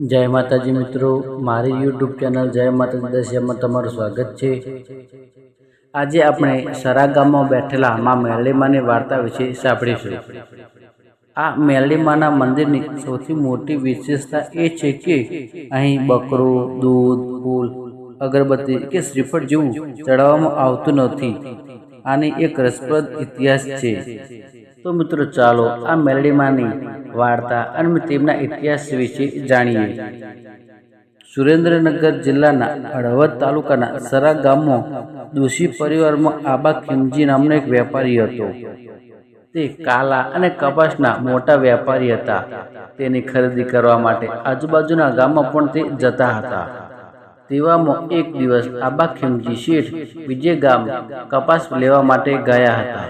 જય માતાજી મિત્રો, મારી યુટ્યુબ ચેનલ જય માતાજી દશિયામાં તમારું સ્વાગત છે. આજે આપણે સરા ગામમાં બેઠેલા મા મેરડીમાની વાર્તા વિશે સાંભળીશું. આ મેરડીમાના મંદિરની સૌથી મોટી વિશેષતા એ છે કે અહીં બકરું, દૂધ, ફૂલ, અગરબત્તી કે શ્રીફળ જેવું ચડાવવામાં આવતું નથી. આની એક રસપ્રદ ઇતિહાસ છે. તો મિત્રો ચાલો આ મેલડીમાંની વાર્તા અને તેમના ઇતિહાસ વિશે જાણીએ. સુરેન્દ્રનગર જિલ્લાના હળવદ તાલુકાના સરા ગામમાં દોશી પરિવારમાં આબા ખીમજી નામનો એક વેપારી હતો. તે કાલા અને કપાસના મોટા વેપારી હતા. તેની ખરીદી કરવા માટે આજુબાજુના ગામમાં પણ તે જતા હતા. તેવામાં એક દિવસ આબા ખીમજી શેઠ બીજે ગામ કપાસ લેવા માટે ગયા હતા.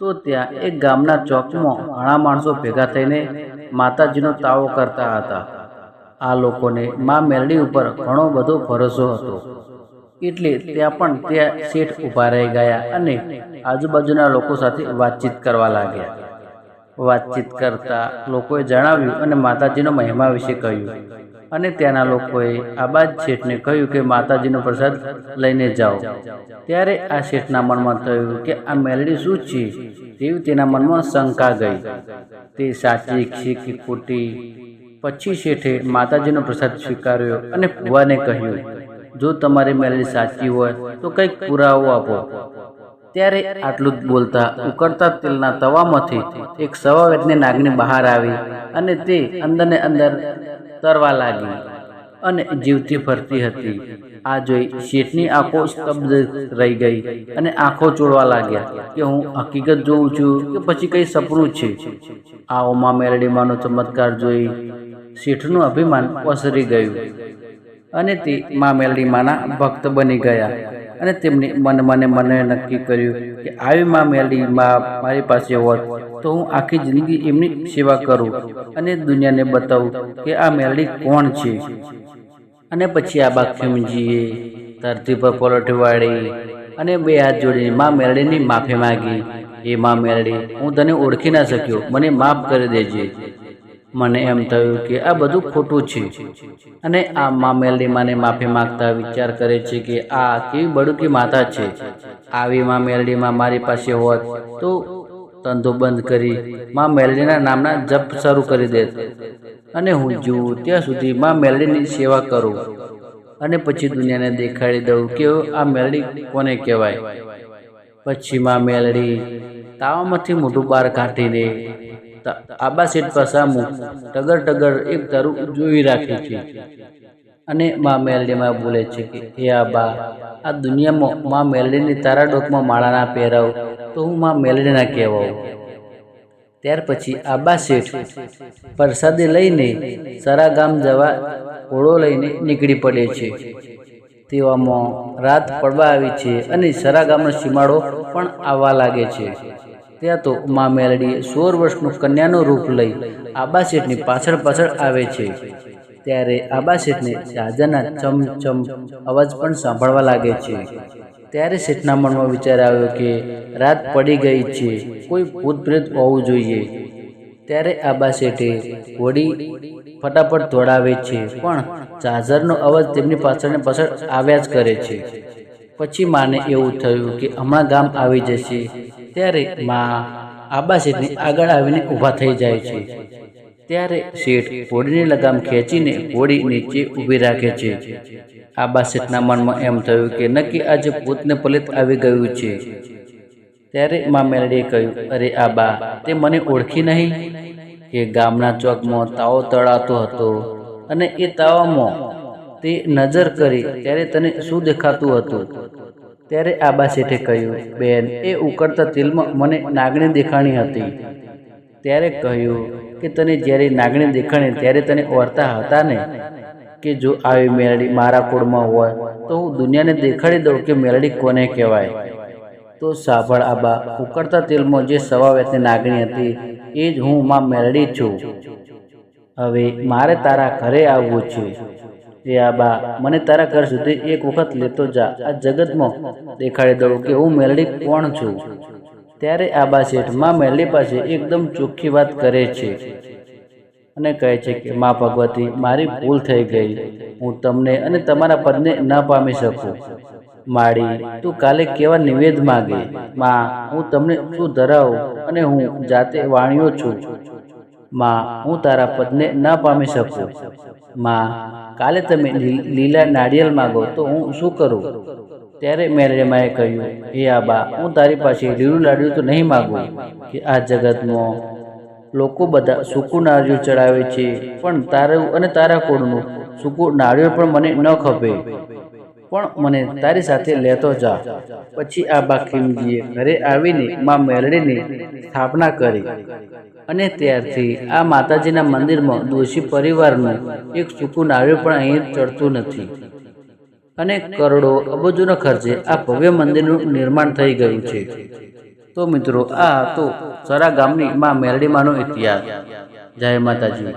તો ત્યાં એક ગામના ચોકમાં ઘણા માણસો ભેગા થઈને માતાજીનો તાવો કરતા હતા. આ લોકોને મા મેરડી ઉપર ઘણો બધો ભરોસો હતો. એટલે ત્યાં પણ ત્યાં શેઠ ઊભા રહી ગયા અને આજુબાજુના લોકો સાથે વાતચીત કરવા લાગ્યા. વાતચીત કરતા લોકોએ જણાવ્યું અને માતાજીનો મહિમા વિશે કહ્યું. અને ત્યાંના લોકોએ આબાદ શેઠને કહ્યું કે, માતાજીનો પ્રસાદ લઈને જાઓ. ત્યારે આ શેઠના મનમાં થયું કે, આ મેલડી શું છે? તેવી તેના મનમાં શંકા ગઈ. તે સાચી છે કે ખોટી. પછી શેઠે માતાજીનો પ્રસાદ સ્વીકાર્યો અને ભુવાને કહ્યું, જો તમારી મેલડી સાચી હોય, તો કંઈક પુરાવો આપો. ત્યારે આટલું જ બોલતા ઉકળતા તેલના તવામાંથી એક સવા વેટની નાગની બહાર આવી અને તે અંદરને અંદર તરવા લાગી અને જીવતી ફરતી હતી. આ જોઈ શેઠની આંખો સ્તબ્ધ રહી ગઈ અને આંખો ચોળવા લાગ્યા કે હું હકીકત જોઉં છું કે પછી કઈ સપનું છે. આ ઉમા મેરડીમાંનો ચમત્કાર જોઈ શેઠનું અભિમાન ઓસરી ગયું અને તે મા મેલડીમાના ભક્ત બની ગયા. અને તેમણે મને મને મને નક્કી કર્યું કે આવી મા મેલી મા મારી પાસે હોત તો હું આખી જિંદગી એમની સેવા કરું અને દુનિયાને બતાવું કે આ મેલડી કોણ છે. અને પછી આ બાખ્યમજીએ ધરતી પર પલોઠી વાળી અને બે હાથ જોડીને મા મેલડીની માફી માંગી. એ મા મેલડી, હું તને ઓળખી ના શક્યો. મને માફ કરી દેજે. મને એમ થયું કે આ બધું ખોટું છે. અને આ મા મેલડી માને માફી માંગતા વિચાર કરે છે કે આ કેવી બડુકી માતા છે. આવી મા મેલડીમાં મારી પાસે હોત તો ધંધો બંધ કરી મા મેલડીના નામના જપ શરૂ કરી દેત. અને હું જીવું ત્યાં સુધી મા મેલડીની સેવા કરું. અને પછી દુનિયાને દેખાડી દઉં કે આ મેલડી કોને કહેવાય. પછી મા મેલડી તાવામાંથી મોઢું બહાર કાઢીને આબા શેઠ સામું ટગર ટગર એક તારું જોઈ રાખે છે. અને મા મેલડીમાં બોલે છે કે, હે આબા, આ દુનિયામાં મા મેલડીની તારા ડોકમાં માળા ના પહેરાવ તો હું મા મેલડીના કહેવાઉં. ત્યાર પછી આબા શેઠ પ્રસાદી લઈને સારા ગામ જવા ઘોડો લઈને નીકળી પડે છે. તેવામાં રાત પડવા આવી છે અને સારા ગામનો સીમાડો પણ આવવા લાગે છે. ત્યાં તો મા મેલડીએ સોળ વર્ષનું કન્યાનું રૂપ લઈ આબા શેઠની પાછળ પાછળ આવે છે. ત્યારે આબા શેઠને રાજાના ચમ ચમ અવાજ પણ સાંભળવા લાગે છે. ત્યારે શેઠના મનમાં વિચાર આવ્યો કે રાત પડી ગઈ છે, કોઈ ભૂતપ્રેત હોવું જોઈએ. ત્યારે આબા શેઠે ઘોડી ફટાફટ દોડાવે છે, પણ ચાર્જરનો અવાજ તેમની પાછળને પાછળ આવ્યા જ કરે છે. પછી માને એવું થયું કે હમણાં ગામ આવી જશે. ત્યારે મા આબા શેઠની આગળ આવીને ઊભા થઈ જાય છે. ત્યારે શેઠ હોડીની લગામ ખેંચીને હોડી નીચે ઊભી રાખે છે. આબા શેઠના મનમાં એમ થયું કે નક્કી આજે ભૂતને પલિત આવી ગયું છે. ત્યારે મા મેલડીએ કહ્યું, અરે આબા, તે મને ઓળખી નહીં? કે ગામના ચોકમાં તાવો તળાતો હતો અને એ તાવામાં તે નજર કરી ત્યારે તને શું દેખાતું હતું? ત્યારે આબા શેઠે કહ્યું, બેન, એ ઉકળતા તેલમાં મને નાગણી દેખાણી હતી. ત્યારે કહ્યું કે, તને જ્યારે નાગણી દેખાણી, ત્યારે તને ઓરતા હતા ને કે જો આવી મેલડી મારા કુળમાં હોય, તો હું દુનિયાને દેખાડી દઉં કે મેલડી કોને કહેવાય? તો સાંભળ આબા, ઉકળતા તેલમાં જે સવા વેતની નાગણી હતી, એ જ હું માં મેલડી છું. હવે મારે તારા ઘરે આવવું છે. એ આબા, મને તારા ઘર સુધી એક વખત લેતો જા. આ જગતમાં દેખાડી દઉં કે હું મેલડી કોણ છું? ત્યારે આબા શેઠમાં મેલડી પાસે એકદમ ચોખ્ખી વાત કરે છે અને કહે છે કે, મા ભગવતી, મારી ભૂલ થઈ ગઈ. હું તમને અને તમારા પદને ન પામી શકું. માડી તું કાલે કેવા નિવેદ માગે? માં, હું તમને શું ધરાવું? અને હું જાતે વાણિયો છું. માં હું તારા પદને ન પામી શકું. માં, કાલે તમે લીલા નાળિયેર માગો તો હું શું કરું? ત્યારે મેરેમાએ કહ્યું, હે આબા, હું તારી પાસે લીલું લાડ્યું તો નહીં માગું કે આ જગતમાં લોકો બધા સૂકું નાળિયું ચડાવે છે, પણ તારું અને તારા કોળનું સૂકું નાળિયેર પણ મને ન ખપે. પણ મને તારી સાથે લેતો જા. પછી આ બાખીમજીએ ઘરે આવીને મા મેલડીની સ્થાપના કરી. અને ત્યારથી આ માતાજીના મંદિરમાં દોષી પરિવારનું એક સૂકું આવ્યું પણ અહીં ચડતું નથી. અને કરોડો અબજોના ખર્ચે આ ભવ્ય મંદિરનું નિર્માણ થઈ ગયું છે. તો મિત્રો, આ હતો સરા ગામની મા મેરડીમાંનો ઇતિહાસ. જય માતાજી.